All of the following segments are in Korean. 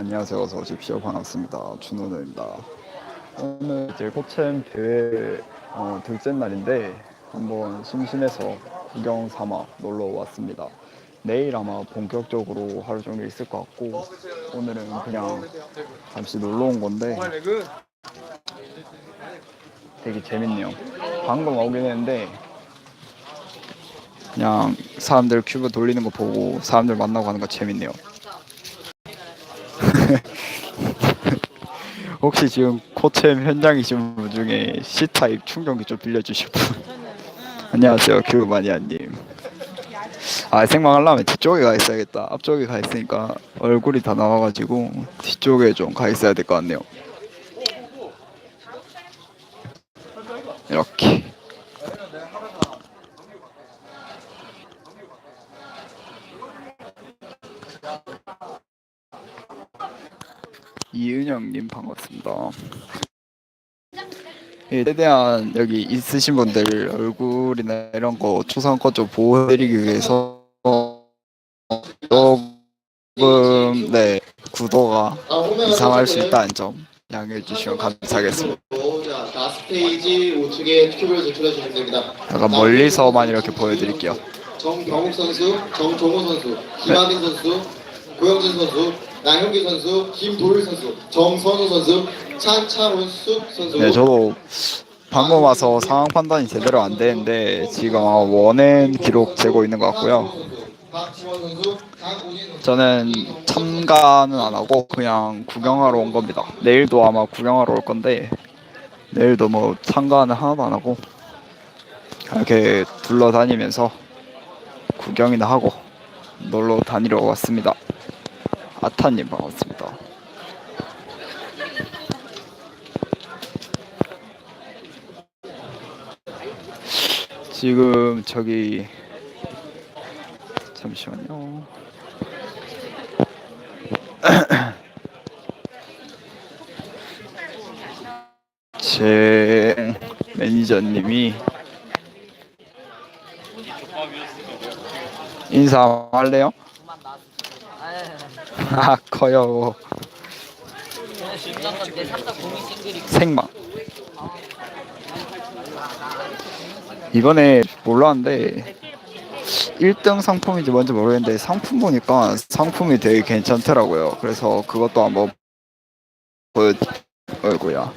안녕하세요. 어서 오십시오. 반갑습니다. 준호입니다. 오늘 이제 코챔 대회 어, 둘째 날인데 한번 심심해서 구경 삼아 놀러 왔습니다. 내일 아마 본격적으로 하루 종일 있을 것 같고 오늘은 그냥 잠시 놀러 온 건데 되게 재밌네요. 방금 오긴 했는데 그냥 사람들 큐브 돌리는 거 보고 사람들 만나고 하는 거 재밌네요. 혹시 지금 코챔 현장이신 분 중에 C타입 충전기 좀 빌려주실 분? 안녕하세요 큐브마니아님. 아 생방하려면 뒤쪽에 가 있어야겠다. 앞쪽에 가 있으니까 얼굴이 다 나와가지고 뒤쪽에 좀 가 있어야 될 것 같네요. 이렇게 이은영님 반갑습니다. 예, 최대한 여기 있으신 분들 얼굴이나 이런 거 초상권 좀 보호해드리기 위해서 조금 네 구도가 이상할 수 있다는 점 양해해 주시면 감사하겠습니다. 자, 나 스테이지 우측에 큐브를 제출해 주시면 됩니다. 약간 멀리서만 이렇게 보여드릴게요. 정경욱 선수, 정종호 선수, 김하빈 선수, 고영진 선수, 나형기 선수, 김도일 선수, 정선우 선수, 찬창훈숙 선수. 네, 저도 방금 와서 상황 판단이 제대로 안 되는데 지금 원앤 기록 재고 있는 것 같고요. 저는 참가는 안 하고 그냥 구경하러 온 겁니다. 내일도 아마 구경하러 올 건데 내일도 뭐 참가는 하나도 안 하고 이렇게 둘러다니면서 구경이나 하고 놀러 다니러 왔습니다. 아타님 반갑습니다. 지금 저기 잠시만요. 제 매니저님이 인사할래요? 아 커요. 생방 이번에 몰랐는데 1등 상품인지 뭔지 모르겠는데 상품 보니까 상품이 되게 괜찮더라고요. 그래서 그것도 한번 보여 어이구야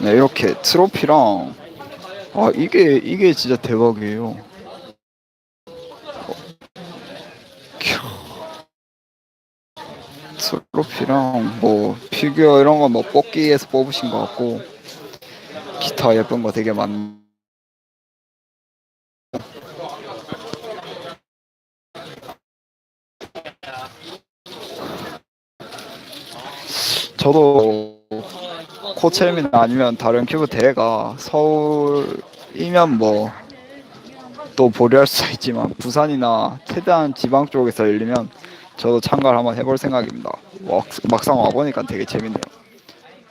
네 이렇게 트로피랑 아 이게 이게 진짜 대박이에요 어. 캬. 트로피랑 뭐 피규어 이런 거뭐 뽑기에서 뽑으신 것 같고 기타 예쁜 거 되게 많 저도 코첼이나 아니면 다른 큐브 대회가 서울이면 뭐 또 보류할 수 있지만 부산이나 최대한 지방 쪽에서 열리면 저도 참가를 한번 해볼 생각입니다. 막, 막상 와보니까 되게 재밌네요.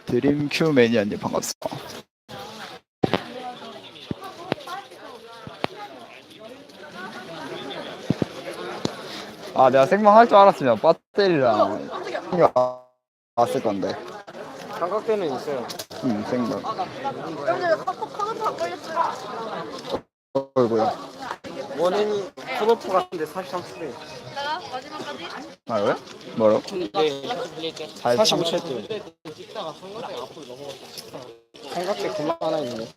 드림 큐 매니아님 반갑습니다. 아 내가 생방 할 줄 알았으면 배터리랑 왔을 건데. 삼각대는 있어요. 응 생방. 오늘 카톡 카톡 안 걸렸어요. 어이구야. 원인이 프로프 같은데 43초래. 마지막까지 아 왜? 뭐라고? 잘 45초대. 삼각대 그만 하나 있네.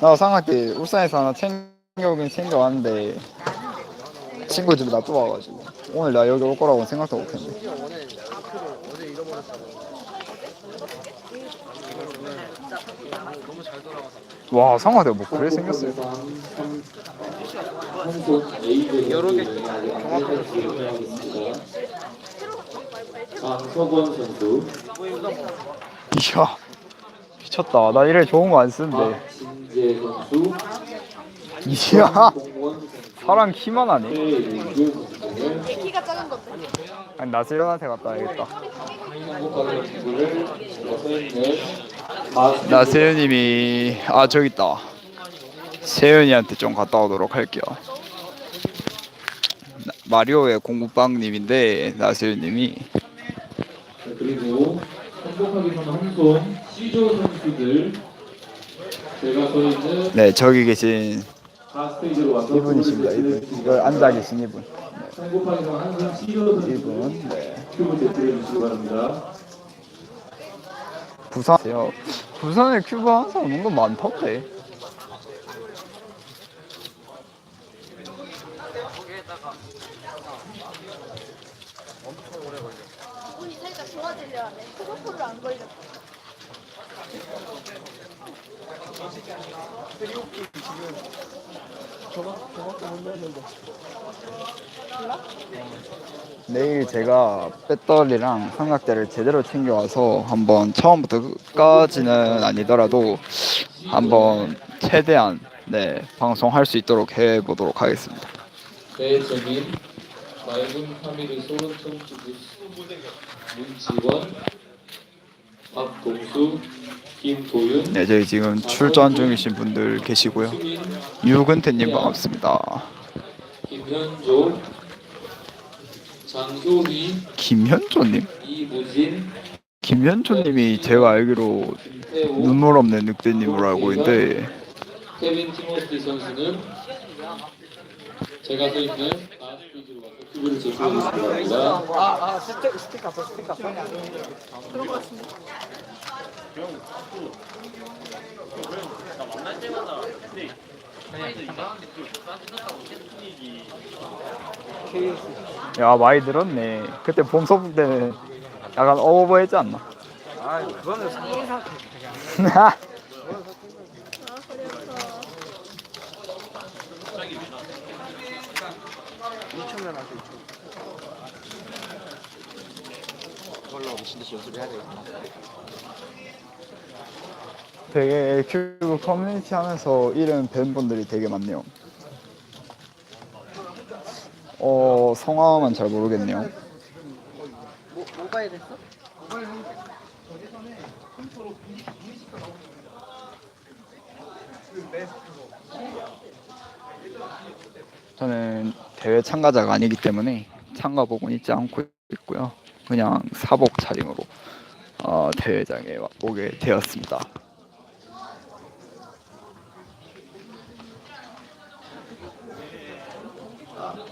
나 상학기 울산에서 하나 챙겨오긴 챙겨왔는데 친구 집에 놔둬와가지고 오늘 나 여기 올 거라고 생각도 못했는데 와 상화대가 뭐 그래 생겼어요 여러 개 강석원 선수, 이야 미쳤다. 나 이래 좋은 거 안 쓰는데. 박진재 선수, 이야 선수, 사람 키만 하네. 선수를 키가 작은 건데. 아니 나세련한테 갔다 와야겠다. 여섯 넷, 나세윤님이 아 저기 있다 세윤이한테 좀 갔다 오도록 할게요 나- 마리오의 공부빵님인데 나슬님이 자, 그리고 행복하게 사는 한송 C조 선수들 제가 서 있는 네 저기 계신 다 스테이지로 와서 이분이십니다. 이분 이거 앉아 계신 이분. 행복하게 사는 한송 C조 선수들 이분. 네. 큐브 제출해 주시기 바랍니다. 부산이요. 부산에 큐브 항상 오는 거 많던데. 코로코를 안 걸렸어. 내일 제가 배터리랑 삼각대를 제대로 챙겨와서 한번 처음부터 끝까지는 아니더라도 한번 최대한 네 방송할 수 있도록 해보도록 하겠습니다. 배정인, 맑은 파미리 소름 청주부 문지원, 박동수, 김도윤, 네 저희 지금 출전 중이신 분들 계시고요. 유근태님 반갑습니다. 김현조, 장효희, 김현조님? 이무진, 김현조님이 제가 알기로 눈물 없는 늑대님으로 알고 있는데 케빈 티모시 선수는 제가 서 있는 다 스테이지로 아, 아, 스틱, 스틱 스틱 갔어. 그런 것 같습니다. KS. 야 많이 늘었네. 그때 봄 소풍 때는 약간 오버했지 않나? 아, 그거는 상의상 아, 그래서 2천면 할수 있죠. 그걸로 미친 듯이 연습해야 되겠구나. 되게 큐브 커뮤니티 하면서 이름 뵌 분들이 되게 많네요. 어 성함은 잘 모르겠네요. 뭐, 뭐가 됐어? 저는 대회 참가자가 아니기 때문에 참가복은 입지 않고 있고요. 그냥 사복 차림으로 어, 대회장에 와- 오게 되었습니다.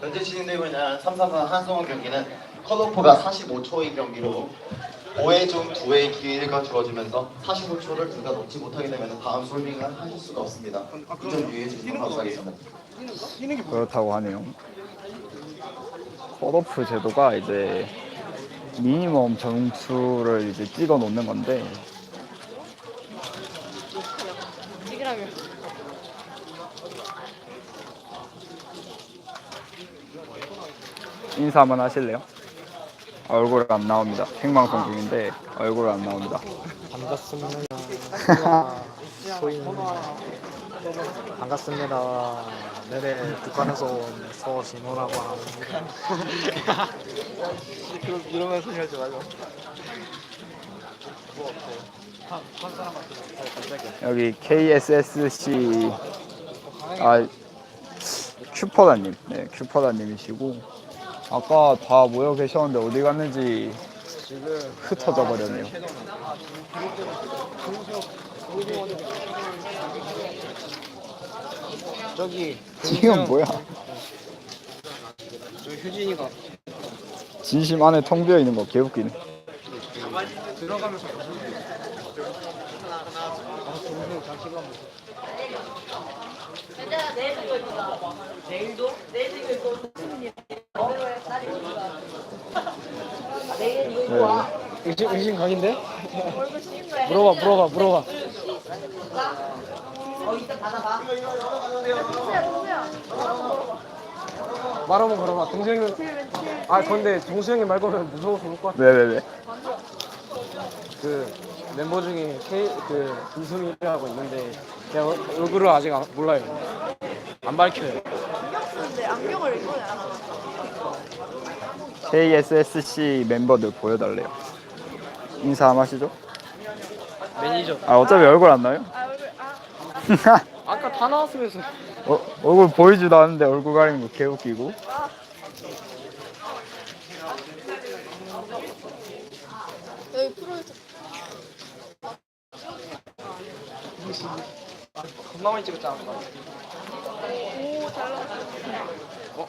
현재 진행되고 있는 334 한성원 경기는 컷오프가 45초의 경기로 5회 중 2회의 기회가 주어지면서 45초를 누가 넣지 못하게 되면 다음 솔빙을 하실 수가 없습니다. 이 점 유의해 주시면 감사하겠습니다. 그렇다고 하네요. 컷오프 제도가 이제 미니멈 점수를 이제 찍어 놓는 건데 인사 한번 하실래요? 얼굴 안 나옵니다. 생방송 중인데 얼굴 안 나옵니다. 반갑습니다. 소인. 반갑습니다. 네네, 북한에서 온 서신호라고 합니다. 그럼 이러면 소리 하지 말고. 여기 KSSC 아 큐퍼다님, 네 큐퍼다님이시고 아까 다 모여 계셨는데 어디 갔는지 흩어져 버렸네요. 저기 지금 뭐야? 저 휴진이가 진심 안에 텅 비어 있는 거 개웃기네. 들어가면서 아, 동 네. 의심, 의심 거야. 물어봐, 물어봐, 물어봐. 말 한번 걸어봐. 동생은 아 근데 동수 형이 말 걸으면 무서워서 못 것 같아. 왜 왜 왜? 그 멤버 중에 K 그 이승이라고 있는데 제가 얼- 얼굴을 아직 안- 몰라요. 안 밝혀요. 안경 쓰는데 안경을 하나? KSSC 멤버들 보여달래요. 인사 한번 하시죠. 매니저. 아 어차피 얼굴 안 나요? 아, 얼굴, 아, 아까 다 나왔으면서 어, 얼굴 보이지도 않는데 얼굴 가리는 거 개웃기고. 여기 프로젝트 겁나 많이 찍었잖아. 오잘 나왔어.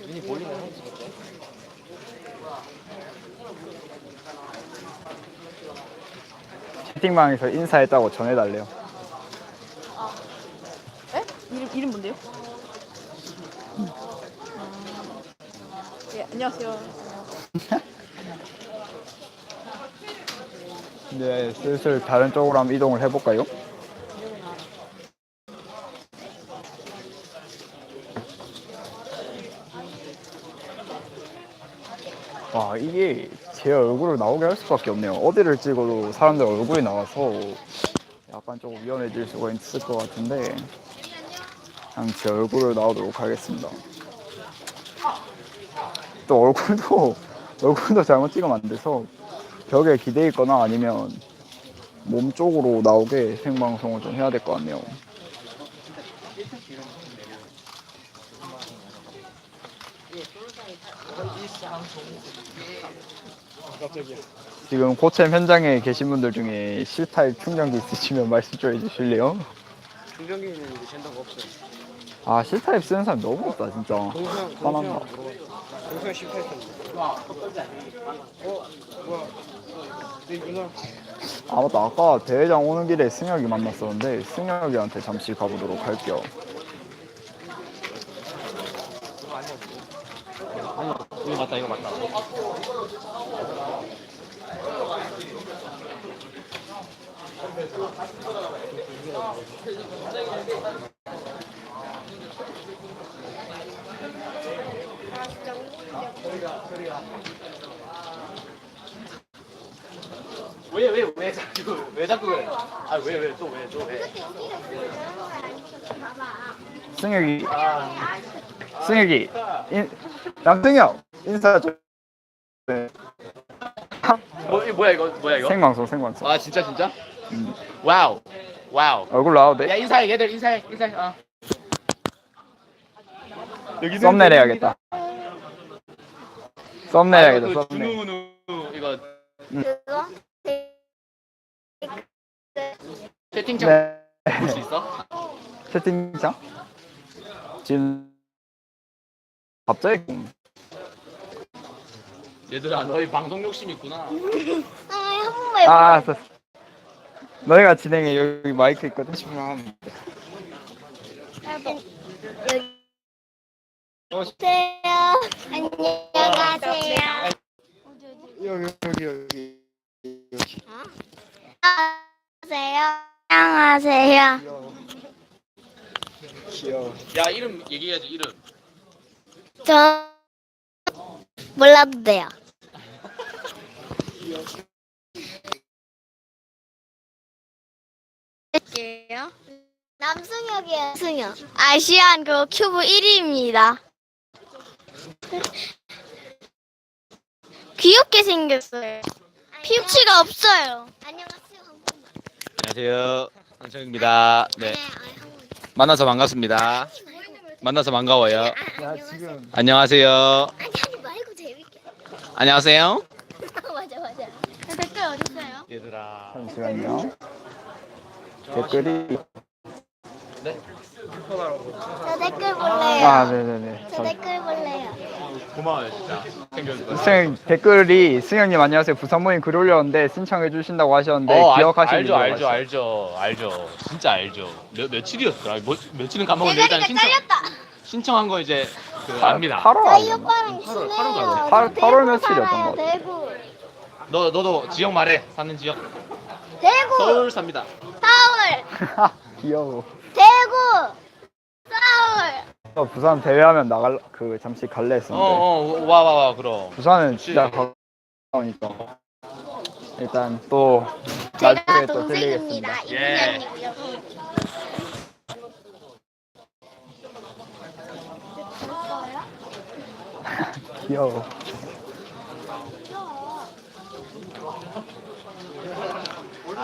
눈이 보이네. 형 찍었대. 채팅방에서 인사했다고 전해달래요. 에? 이름 이름 뭔데요? 예 안녕하세요. 네, 슬슬 다른 쪽으로 한번 이동을 해볼까요? 와, 이게 제 얼굴을 나오게 할 수밖에 없네요. 어디를 찍어도 사람들 얼굴이 나와서 약간 조금 위험해질 수가 있을 것 같은데 그냥 제 얼굴을 나오도록 하겠습니다. 또 얼굴도 얼굴도 잘못 찍으면 안 돼서 벽에 기대 있거나 아니면 몸 쪽으로 나오게 생방송을 좀 해야 될 것 같네요. 갑자기야. 지금 고챔 현장에 계신 분들 중에 C타입 충전기 있으시면 말씀 좀 해주실래요? 중정기는 이제 젠더가 없어요. 아 C타입 쓰는 사람 너무 없다 진짜. 동수형, 화난다. 동수형 물어봤어. 동수형 실패했던데. 어, 뭐야? 근데 이거 아 맞다 아까 대회장 오는 길에 승혁이 만났었는데 승혁이한테 잠시 가보도록 할게요. 이거 맞다, 이거 맞다. 왜, 왜, 왜 자꾸, 왜 자꾸 그래? 아, 왜, 왜, 또 왜, 또 왜? 승혁이 승혁이 인, 양승혁 인사 좀. 네, 뭐, 이거 뭐야, 이거, 뭐야, 이거? 생방송 생방송. 아, 진짜, 진짜? 음. 와우, 와우. 얼굴 나와도 야, 돼? 인사해, 얘들 인사해, 인사해, 어. 여기 썸네일 해야겠다. 썸네일 해야겠다 그 썸네일. 준우, 이거 그거 채팅창 네. 볼 수 있어? 채팅창? 지금 갑자기 얘들아, 너희 방송 욕심 있구나. 아한 번만 해봐. 아 알았어 너희가 진행해 여기 마이크 있거든 어, 안녕하세요. 안녕하세요. 여기 여기 여기 여기 안녕하세요. 안녕하세요. 귀여워 귀여워 야, 이름 얘기해야지, 이름. 저 몰라도 돼요. 할게요. 남승혁이에요. 승혁. 아시안 그 큐브 1위입니다. 귀엽게 생겼어요. 피우치가 없어요. 안녕하세요. 안녕하세요. 황청입니다. 네. 네. 만나서 반갑습니다. 만나서 반가워요. 야 지금 안녕하세요. 아니 아니 말고 재밌게. 안녕하세요. 맞아 맞아. 댓글 어디 있어요? 얘들아. 잠시만요 댓글이 저 댓글 볼래요. 아 네네네 저 댓글 볼래요. 고마워요, 진짜. 챙겨줘서. 승 댓글이 승영님 안녕하세요 부산 모임 글 올렸는데 신청해 주신다고 하셨는데 어, 알- 기억하시는 알죠, 알죠, 알죠, 알죠. 진짜 알죠. 몇, 며칠이었더라? 뭐, 며칠은 까먹었는데 일단 대가리가 신청, 잘렸다. 신청한 거 이제 그 압니다. 8월 저희 아니었나? 오빠랑 팔월, 친해요. 팔월 같아요. 팔- 저 팔월 대구 며칠이었던 살아요, 것 같아요. 대구. 너, 너도 지역 말해. 사는 지역. 대구. 서울 삽니다. 서울. 귀여워 대구. 저 부산 대회하면 나갈 그 잠시 갈래 어, 했었는데 어, 와, 와, 와, 그럼. 부산은 진짜 가까우니까 일단 또 제가 나중에 또 들리겠습니다 동생입니다. 예. 이분이고요. 귀여워 여기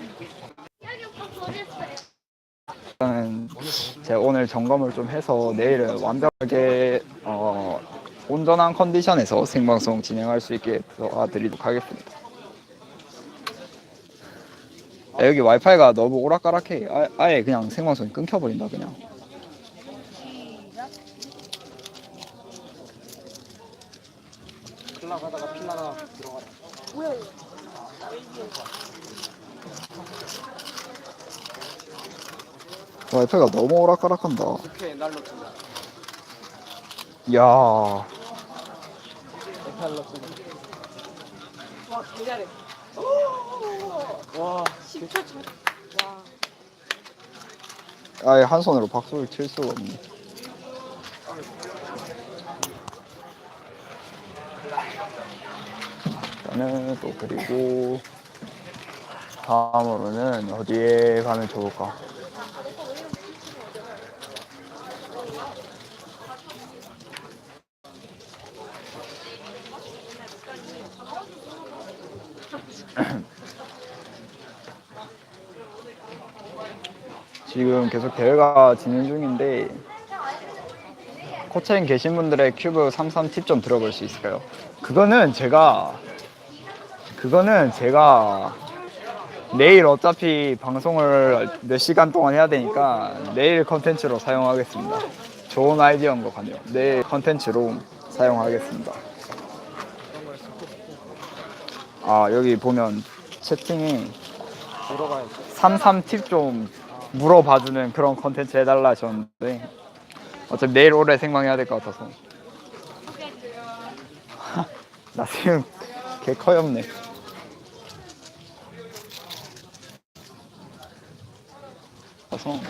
오빠 버렸어요. 일단은 제가 오늘 점검을 좀 해서 내일은 완벽하게 어, 온전한 컨디션에서 생방송 진행할 수 있게 도와드리도록 하겠습니다. 아, 여기 와이파이가 너무 오락가락해. 아, 아예 그냥 생방송이 끊겨버린다 그냥. 필라 가다가 필라나 들어가라. 뭐야 이거? 와이파이가 너무 오락가락한다. 이렇게 날로 튼다. 야, 에팔로 튼다. 와 개잘해. 와 10초 전. 와. 아예 한 손으로 박수를 칠 수가 없네. 일단은 또 그리고 다음으로는 어디에 가면 좋을까? 지금 계속 대회가 진행 중인데 코체인 계신 분들의 큐브 33 팁 좀 들어볼 수 있을까요? 그거는 제가 그거는 제가 내일 어차피 방송을 몇 시간 동안 해야 되니까 내일 컨텐츠로 사용하겠습니다. 좋은 아이디어인 것 같네요. 내일 컨텐츠로 사용하겠습니다. 아 여기 보면 들어가야지. 33 팁 좀 물어봐주는 그런 컨텐츠 해달라 하셨는데 어차피 내일 오래 생방해야 될 것 같아서 나 지금 개 커엽네 그래서